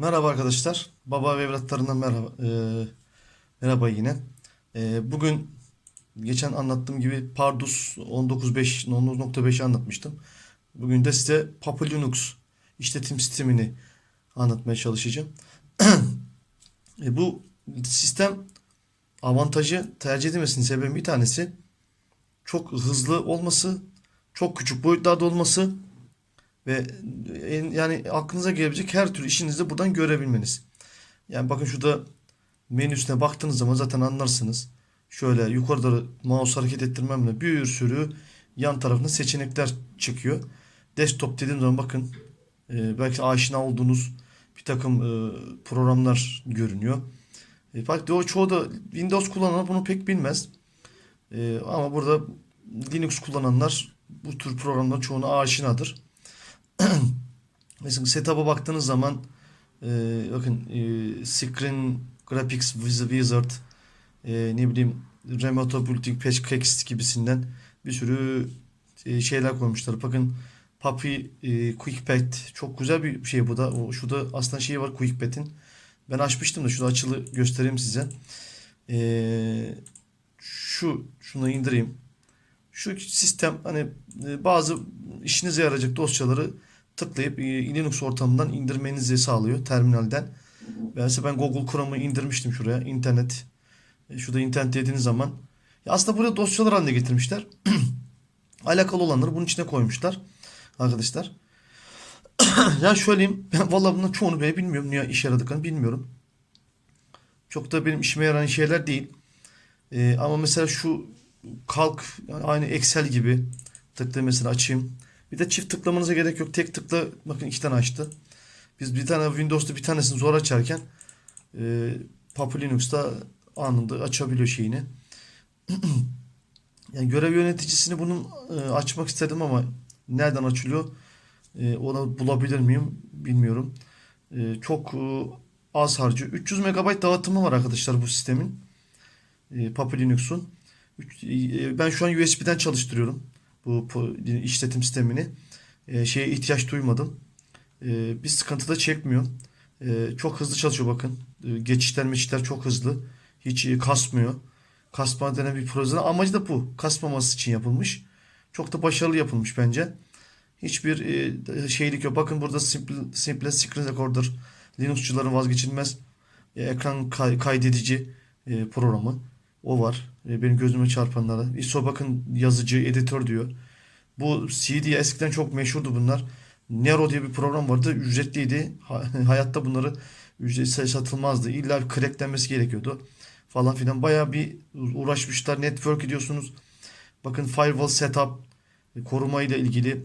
Merhaba arkadaşlar. Baba ve evlatlarından merhaba. Ee, merhaba yine. Ee, bugün geçen anlattığım gibi Pardus 19.5 19.5'i anlatmıştım. Bugün de size Papa Linux işletim sistemini anlatmaya çalışacağım. E, bu sistem avantajı tercih edilmesinin sebebi bir tanesi çok hızlı olması, çok küçük boyutlarda olması ve en- yani aklınıza gelebilecek her türlü işinizi buradan görebilmeniz. Yani bakın şurada menüsüne baktığınız zaman zaten anlarsınız. Şöyle yukarı doğru mouse hareket ettirmemle bir sürü yan tarafında seçenekler çıkıyor. Desktop dediğim zaman bakın e, belki aşina olduğunuz bir takım e, programlar görünüyor. E, belki o çoğu da Windows kullananlar bunu pek bilmez. E, ama burada Linux kullananlar bu tür programların çoğuna aşinadır. Mesela setup'a baktığınız zaman e, bakın e, Screen Graphics Wiz- Wizard e, ne bileyim Remote Building Patch gibisinden bir sürü e, şeyler koymuşlar. Bakın Puppy e, QuickPad çok güzel bir şey bu da. O, şurada aslında şeyi var QuickPad'in. Ben açmıştım da şurada açılı göstereyim size. E, şu şunu indireyim. Şu sistem hani e, bazı işinize yarayacak dosyaları tıklayıp e, Linux ortamından indirmenizi sağlıyor terminalden. Mesela ben Google Chrome'u indirmiştim şuraya internet. E, Şurada internet dediğiniz zaman. Aslında buraya dosyalar haline getirmişler. Alakalı olanları bunun içine koymuşlar arkadaşlar. ya söyleyeyim ben vallahi bunların çoğunu ben bilmiyorum. Niye işe yaradıklarını bilmiyorum. Çok da benim işime yarayan şeyler değil. E, ama mesela şu kalk yani aynı Excel gibi tıkla mesela açayım. Bir de çift tıklamanıza gerek yok. Tek tıkla bakın iki tane açtı. Biz bir tane Windows'ta bir tanesini zor açarken e, Papa Linux'ta anında açabiliyor şeyini. Yani görev yöneticisini bunun e, açmak istedim ama nereden açılıyor? E, onu bulabilir miyim bilmiyorum. E, çok e, az harcıyor. 300 MB dağıtımı var arkadaşlar bu sistemin. E, Papa Linux'un. E, Ben şu an USB'den çalıştırıyorum bu işletim sistemini. E, şeye ihtiyaç duymadım. E, bir sıkıntı da çekmiyor. E, çok hızlı çalışıyor bakın. E, geçişler meçişler çok hızlı. Hiç e, kasmıyor. Kasma denen bir projenin amacı da bu. Kasmaması için yapılmış. Çok da başarılı yapılmış bence. Hiçbir e, şeylik yok. Bakın burada Simple, Simple Screen Recorder Linux'cuların vazgeçilmez e, ekran kay- kaydedici e, programı. O var. E, benim gözüme çarpanlara. ISO bakın yazıcı, editör diyor. Bu CD eskiden çok meşhurdu bunlar. Nero diye bir program vardı. Ücretliydi. Ha- Hayatta bunları ücretsiz satılmazdı. İlla cracklenmesi gerekiyordu. Falan filan. Bayağı bir uğraşmışlar. Network ediyorsunuz. Bakın firewall setup e, koruma ile ilgili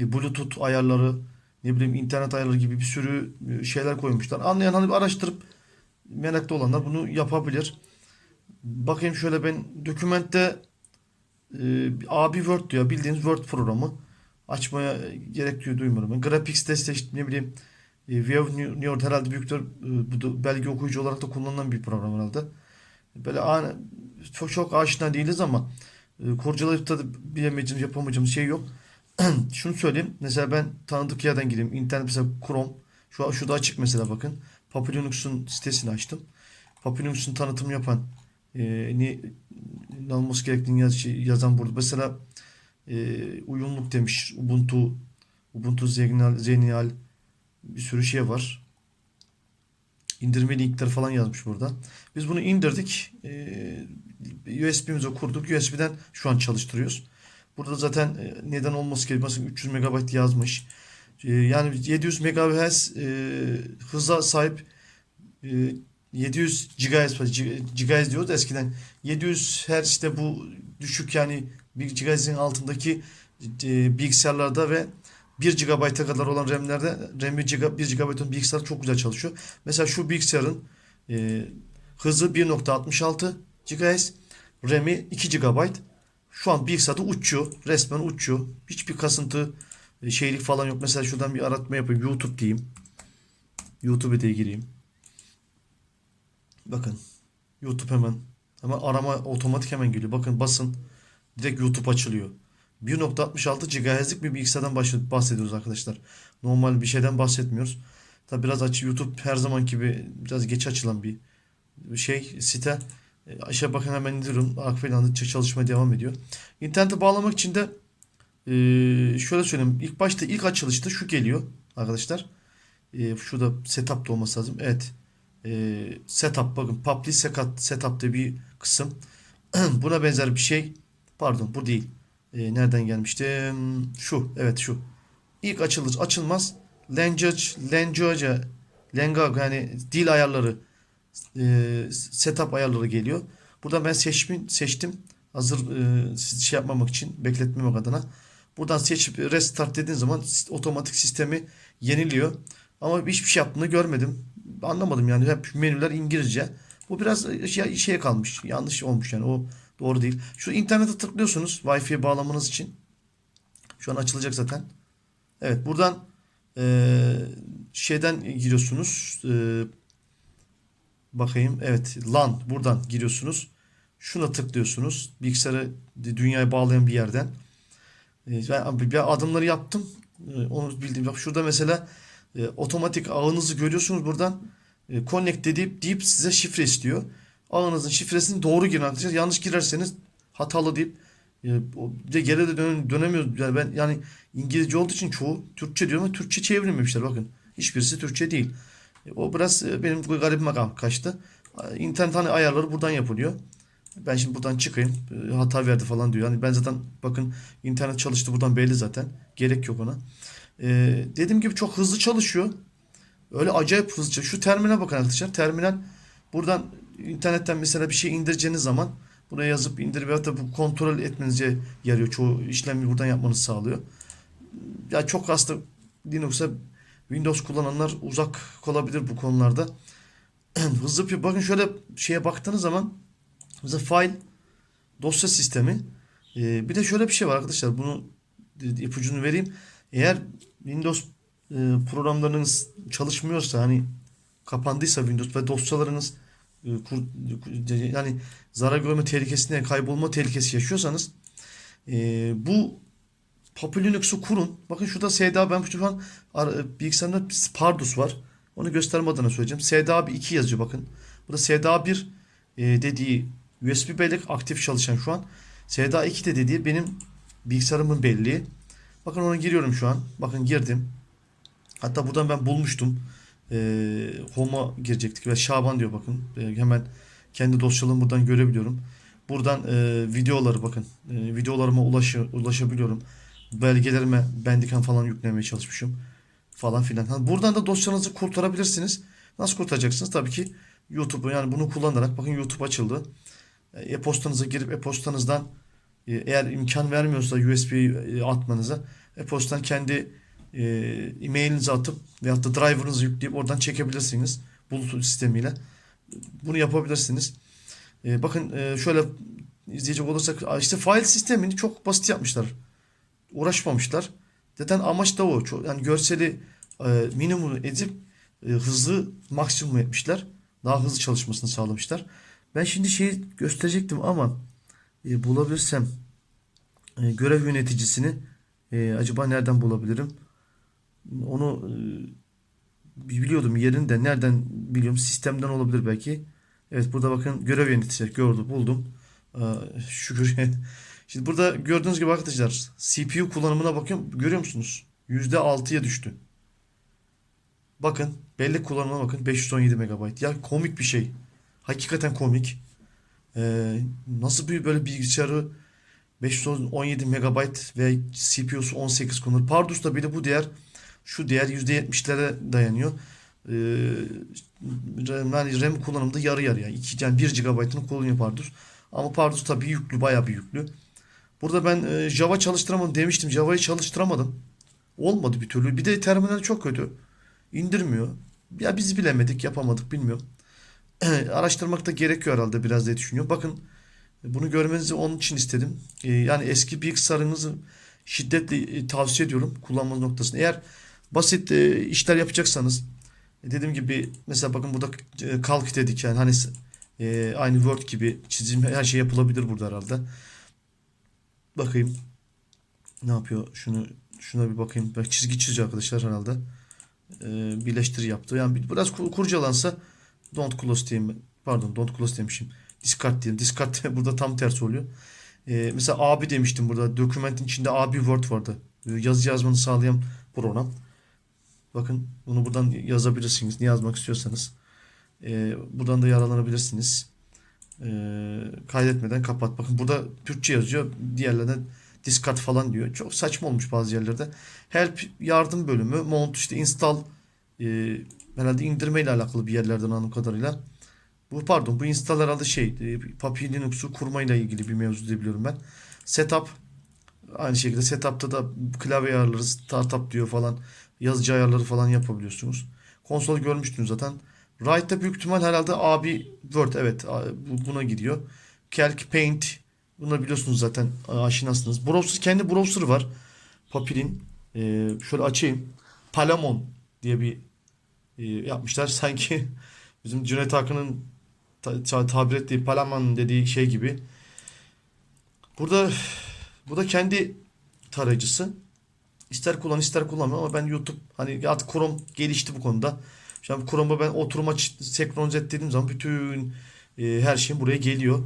e, Bluetooth ayarları ne bileyim internet ayarları gibi bir sürü şeyler koymuşlar. Anlayan hani araştırıp meraklı olanlar bunu yapabilir. Bakayım şöyle ben dokümentte e, A1 Word diyor. Bildiğiniz Word programı. Açmaya gerek duy- duymuyorum. Ben Graphics destek ne bileyim e, View New York herhalde büyüktür. E, bu belge okuyucu olarak da kullanılan bir program herhalde. Böyle an, çok, çok aşina değiliz ama e, kurcalayıp da bilemeyeceğimiz, yapamayacağımız şey yok. Şunu söyleyeyim. Mesela ben tanıdık yerden gireyim. İnternet mesela Chrome. Şu an şurada açık mesela bakın. Papa Linux'un sitesini açtım. Papa Linux'un tanıtım yapan e, ne, olması gerektiğini yaz, şey, yazan burada. Mesela e, uyumluluk demiş. Ubuntu Ubuntu Zenial, Zenial bir sürü şey var. İndirme linkleri falan yazmış burada. Biz bunu indirdik. E, USB'mize kurduk. USB'den şu an çalıştırıyoruz. Burada zaten e, neden olması gerekmez 300 MB yazmış. E, yani 700 MHz e, hıza sahip e, 700 GHz GHz diyoruz eskiden 700 Hz işte bu düşük yani 1 GHz'in altındaki e, bilgisayarlarda ve 1 GB'a kadar olan RAM'lerde RAM 1 GB 1 GB'ın bilgisayar çok güzel çalışıyor. Mesela şu bilgisayarın e, hızı 1.66 GHz, RAM'i 2 GB. Şu an bilgisayarda uçuyor. Resmen uçuyor. Hiçbir kasıntı e, şeylik falan yok. Mesela şuradan bir aratma yapayım. YouTube diyeyim. YouTube'a da gireyim. Bakın. YouTube hemen. Hemen arama otomatik hemen geliyor. Bakın basın. Direkt YouTube açılıyor. 1.66 GHz'lik bir bilgisayardan bahsed- bahsediyoruz arkadaşlar. Normal bir şeyden bahsetmiyoruz. Tabi biraz aç YouTube her zaman gibi biraz geç açılan bir şey site. E, Aşağı bakın hemen indiriyorum. Arka planda ç- çalışmaya devam ediyor. İnternete bağlamak için de e, şöyle söyleyeyim. İlk başta ilk açılışta şu geliyor arkadaşlar. E, şurada setup da olması lazım. Evet. E, setup bakın public setup, setup diye bir kısım. Buna benzer bir şey. Pardon bu değil. E, nereden gelmişti? Şu. Evet şu. İlk açılır açılmaz language language language yani dil ayarları e, setup ayarları geliyor. Burada ben seçmin seçtim. Hazır e, şey yapmamak için bekletmemek adına. Buradan seçip restart dediğin zaman otomatik sistemi yeniliyor. Ama hiçbir şey yaptığını görmedim. Anlamadım yani hep menüler İngilizce. Bu biraz e, şey, şeye kalmış. Yanlış olmuş yani o doğru değil. Şu internete tıklıyorsunuz Wi-Fi'ye bağlamanız için. Şu an açılacak zaten. Evet buradan eee, şeyden giriyorsunuz. Eee, bakayım. Evet LAN buradan giriyorsunuz. Şuna tıklıyorsunuz. Bilgisayarı dünyaya bağlayan bir yerden. Eee, ben bir adımları yaptım. Eee, onu bildim. Bak şurada mesela eee, otomatik ağınızı görüyorsunuz buradan. Eee, connect deyip, deyip size şifre istiyor. Ağınızın şifresini doğru girin arkadaşlar. Yanlış girerseniz hatalı deyip e, de geri de dön, dönemiyoruz. Yani ben yani İngilizce olduğu için çoğu Türkçe diyorum ama Türkçe çevirmemişler bakın. Hiçbirisi Türkçe değil. E, o biraz e, benim garibime ka- kaçtı. E, İnternet hani ayarları buradan yapılıyor. Ben şimdi buradan çıkayım. E, hata verdi falan diyor. Yani ben zaten bakın internet çalıştı buradan belli zaten. Gerek yok ona. E, dediğim gibi çok hızlı çalışıyor. Öyle acayip hızlı çalışıyor. Şu terminale bakın arkadaşlar. Terminal buradan internetten mesela bir şey indireceğiniz zaman buraya yazıp indir veyahut da bu kontrol etmenize yarıyor. Çoğu işlemi buradan yapmanızı sağlıyor. Ya çok aslında Linux'a Windows kullananlar uzak olabilir bu konularda. Hızlı bir bakın şöyle şeye baktığınız zaman mesela file dosya sistemi Ee, bir de şöyle bir şey var arkadaşlar bunu ipucunu vereyim. Eğer Windows e, programlarınız çalışmıyorsa hani kapandıysa Windows ve dosyalarınız e, kur- yani zarar görme tehlikesine kaybolma tehlikesi yaşıyorsanız e, bu Papi Linux'u kurun. Bakın şurada SDA ben şu an ar- bilgisayarımda Pardus var. Onu gösterme adına söyleyeceğim. SDA 2 yazıyor bakın. Burada SDA 1 e, dediği USB bellek aktif çalışan şu an. SDA 2 de dediği benim bilgisayarımın belleği. Bakın ona giriyorum şu an. Bakın girdim. Hatta buradan ben bulmuştum. E, Home'a girecektik ve Şaban diyor bakın. E, hemen kendi dosyalığımı buradan görebiliyorum. Buradan e, videoları bakın. E, videolarıma ulaşı, ulaşabiliyorum. Belgelerime Bandicam falan yüklemeye çalışmışım. Falan filan. Ha, buradan da dosyanızı kurtarabilirsiniz. Nasıl kurtaracaksınız? Tabii ki YouTube'u yani bunu kullanarak bakın YouTube açıldı. E, E-postanıza girip e-postanızdan eğer imkan vermiyorsa USB e, atmanıza e-postan kendi e, e-mailinizi atıp veyahut da driver'ınızı yükleyip oradan çekebilirsiniz. Bluetooth sistemiyle. Bunu yapabilirsiniz. E, bakın e, şöyle izleyecek olursak işte file sistemini çok basit yapmışlar. Uğraşmamışlar. Zaten amaç da o. Çok, yani görseli e, minimum edip e, hızlı maksimum etmişler. Daha hızlı çalışmasını sağlamışlar. Ben şimdi şeyi gösterecektim ama e, bulabilirsem e, görev yöneticisini e, acaba nereden bulabilirim? Onu e, biliyordum yerini de nereden biliyorum sistemden olabilir belki. Evet burada bakın görev yöneticisi gördüm buldum. Aa, şükür. Şimdi burada gördüğünüz gibi arkadaşlar CPU kullanımına bakıyorum görüyor musunuz? %6'ya düştü. Bakın bellek kullanımına bakın 517 MB. Ya komik bir şey. Hakikaten komik. Ee, nasıl bir böyle bilgisayarı 517 MB ve CPU'su 18 kullanır. Pardus'ta bile bu değer şu değer %70'lere dayanıyor. Ee, yani RAM kullanımında yarı yarıya. 2, yani 1 GB'ını kullanıyor Pardus. Ama Pardus tabii yüklü, bayağı bir yüklü. Burada ben e, Java çalıştıramadım demiştim. Java'yı çalıştıramadım. Olmadı bir türlü. Bir de terminal çok kötü. İndirmiyor. Ya biz bilemedik, yapamadık bilmiyorum. Araştırmak da gerekiyor herhalde biraz diye düşünüyorum. Bakın bunu görmenizi onun için istedim. E, yani eski bilgisayarınızı şiddetle e, tavsiye ediyorum kullanmanız noktasında. Eğer basit e, işler yapacaksanız e, dediğim gibi mesela bakın burada e, kalk dedik yani hani aynı Word gibi çizim her şey yapılabilir burada herhalde. Bakayım. Ne yapıyor? Şunu şuna bir bakayım. Bak çizgi çiziyor arkadaşlar herhalde. e, birleştiri yaptı. Yani bir- biraz kur- kurcalansa don't close diyeyim. Pardon don't close demişim. Discard diyeyim. Discard burada tam tersi oluyor. E, mesela abi demiştim burada. Dokümentin içinde abi word vardı. E, Yazı yazmanı sağlayan program. Bakın bunu buradan yazabilirsiniz. Ne yazmak istiyorsanız. E, buradan da yararlanabilirsiniz. E, kaydetmeden kapat. Bakın burada Türkçe yazıyor. Diğerlerine discard falan diyor. Çok saçma olmuş bazı yerlerde. Help yardım bölümü. Mount işte install e, herhalde indirmeyle alakalı bir yerlerden anladığım kadarıyla. Bu pardon bu install herhalde şey e, Papi Linux'u kurmayla ilgili bir mevzu diye biliyorum ben. Setup aynı şekilde setup'ta da klavye ayarları startup diyor falan yazıcı ayarları falan yapabiliyorsunuz. Konsol görmüştünüz zaten. Write'da büyük ihtimal herhalde abi Word evet buna gidiyor. Calc Paint bunu biliyorsunuz zaten aşinasınız. Browser kendi browser var. Papil'in Ee, şöyle açayım. Palamon diye bir yapmışlar. Sanki bizim Cüneyt ta- tabir ettiği Palamon dediği şey gibi. Burada bu da kendi tarayıcısı. İster kullan ister kullanma ama ben YouTube hani artık Chrome gelişti bu konuda. Şu an Chrome'a ben oturuma senkronize et dediğim zaman bütün e, her şeyim buraya geliyor.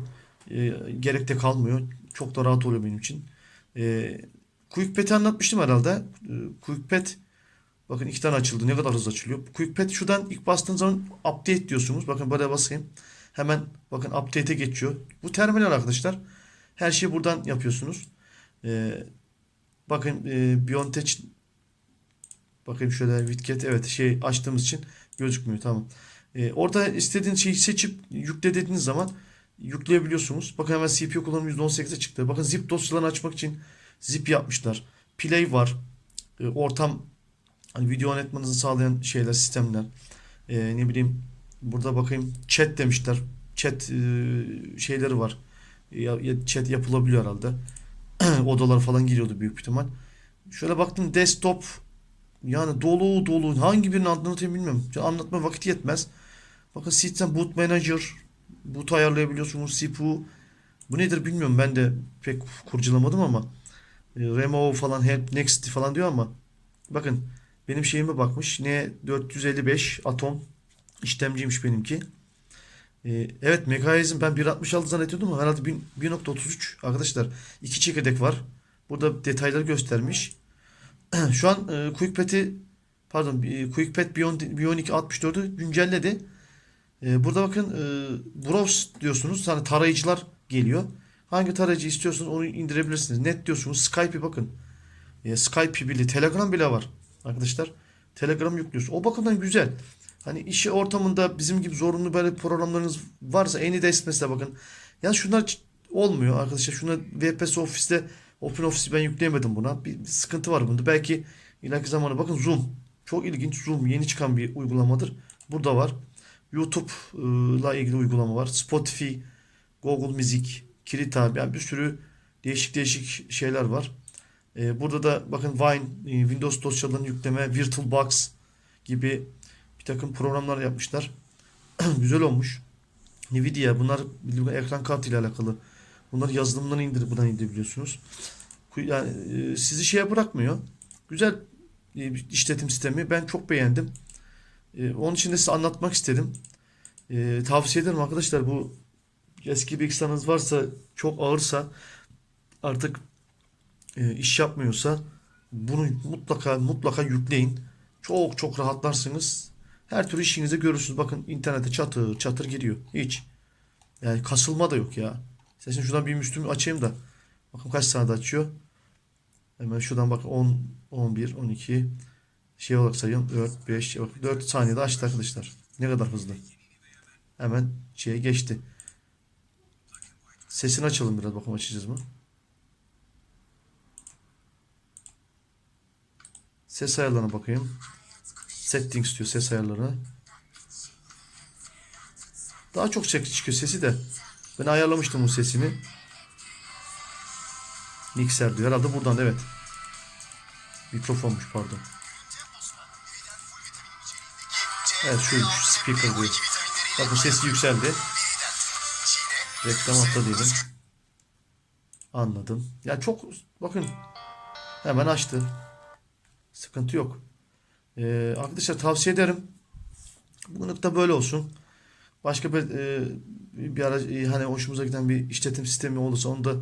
E, gerek de kalmıyor. Çok da rahat oluyor benim için. E, QuickPad'i anlatmıştım herhalde. E, QuickPad bakın iki tane açıldı. Ne kadar hızlı açılıyor. QuickPad şuradan ilk bastığınız zaman update diyorsunuz. Bakın böyle basayım. Hemen bakın update'e geçiyor. Bu terminal arkadaşlar. Her şeyi buradan yapıyorsunuz. E, bakın e, Biontech Bakayım şöyle Widget evet şey açtığımız için gözükmüyor tamam. Ee, orada istediğiniz şeyi seçip yükle dediğiniz zaman yükleyebiliyorsunuz. Bakın hemen CPU kullanımı %18'e çıktı. Bakın zip dosyalarını açmak için zip yapmışlar. Play var. Ee, ortam hani video yönetmenizi sağlayan şeyler, sistemler. Ee, ne bileyim burada bakayım chat demişler. Chat e, şeyleri var. Ya, ya chat yapılabiliyor herhalde. Odalar falan giriyordu büyük ihtimal. Şöyle baktım desktop yani dolu dolu hangi birini anlatayım bilmiyorum. Anlatma vakit yetmez. Bakın sistem boot manager boot ayarlayabiliyorsunuz CPU. Bu nedir bilmiyorum ben de pek kurcalamadım ama e, remove falan help next falan diyor ama bakın benim şeyime bakmış. Ne 455 atom işlemciymiş benimki. E, evet mekanizm ben 1.66 zannediyordum ama herhalde 1 1.33 arkadaşlar. iki çekirdek var. Burada detayları göstermiş. Şu an e, QuickPad'i pardon e, QuickPad Bion- Bionic 64'ü güncelledi. E, burada bakın e, browse diyorsunuz. Hani tarayıcılar geliyor. Hangi tarayıcı istiyorsanız onu indirebilirsiniz. Net diyorsunuz. Skype'i bakın. E, Skype bile, Telegram bile var. Arkadaşlar Telegram yüklüyorsun. O bakımdan güzel. Hani işi ortamında bizim gibi zorunlu böyle programlarınız varsa AnyDesk mesela bakın. Ya şunlar olmuyor arkadaşlar. Şuna VPS Office'te Open Office'i ben yükleyemedim buna. Bir, bir sıkıntı var bunda. Belki ileriki zamanda bakın Zoom. Çok ilginç Zoom yeni çıkan bir uygulamadır. Burada var. YouTube'la ilgili uygulama var. Spotify, Google Müzik, Kilit abi. Yani bir sürü değişik değişik şeyler var. Ee, burada da bakın Wine, e, Windows dosyalarını yükleme, VirtualBox gibi bir takım programlar yapmışlar. Güzel olmuş. Nvidia bunlar ekran kartı ile alakalı. Bunlar yazılımdan indir buradan indirebiliyorsunuz. Yani e, sizi şeye bırakmıyor. Güzel e, işletim sistemi. Ben çok beğendim. E, onun için de size anlatmak istedim. E, tavsiye ederim arkadaşlar bu eski bilgisayarınız varsa çok ağırsa artık e, iş yapmıyorsa bunu mutlaka mutlaka yükleyin. Çok çok rahatlarsınız. Her türlü işinizi görürsünüz. Bakın internete çatır çatır giriyor. Hiç. Yani kasılma da yok ya. Sesin şuradan bir Müslüm açayım da. Bakın kaç saniyede açıyor. Hemen şuradan bak 10, 11, 12 şey olarak sayıyorum. 4, 5, bak 4 saniyede açtı arkadaşlar. Ne kadar hızlı. Hemen şeye geçti. Sesini açalım biraz bakalım açacağız mı? Ses ayarlarına bakayım. Settings diyor ses ayarları. Daha çok ses çıkıyor sesi de. Ben ayarlamıştım bu sesini. Mikser diyor. Herhalde buradan evet. Mikrofonmuş pardon. Evet şuymuş speaker diyor. Bakın sesi yükseldi. Reklam atla diyelim. Anladım. Ya çok bakın hemen açtı. Sıkıntı yok. Ee, arkadaşlar tavsiye ederim. Bugünlük de böyle olsun. Başka bir e, bir ara e, hani hoşumuza giden bir işletim sistemi olursa onu da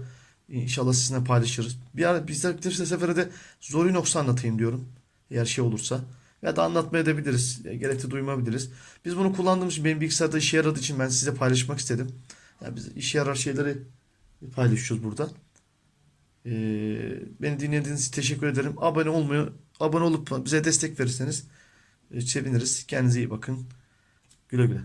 inşallah sizinle paylaşırız. Bir ara bir dahaki sefere de Zorinox'u anlatayım diyorum. Eğer şey olursa. Ya da anlatmaya edebiliriz. Ya, gerek de duymayabiliriz. Biz bunu kullandığımız için benim bilgisayarda işe yaradığı için ben size paylaşmak istedim. Ya biz işe yarar şeyleri paylaşıyoruz burada. Ee, beni dinlediğiniz için teşekkür ederim. Abone olmayı, abone olup bize destek verirseniz e, seviniriz. Kendinize iyi bakın. Güle güle.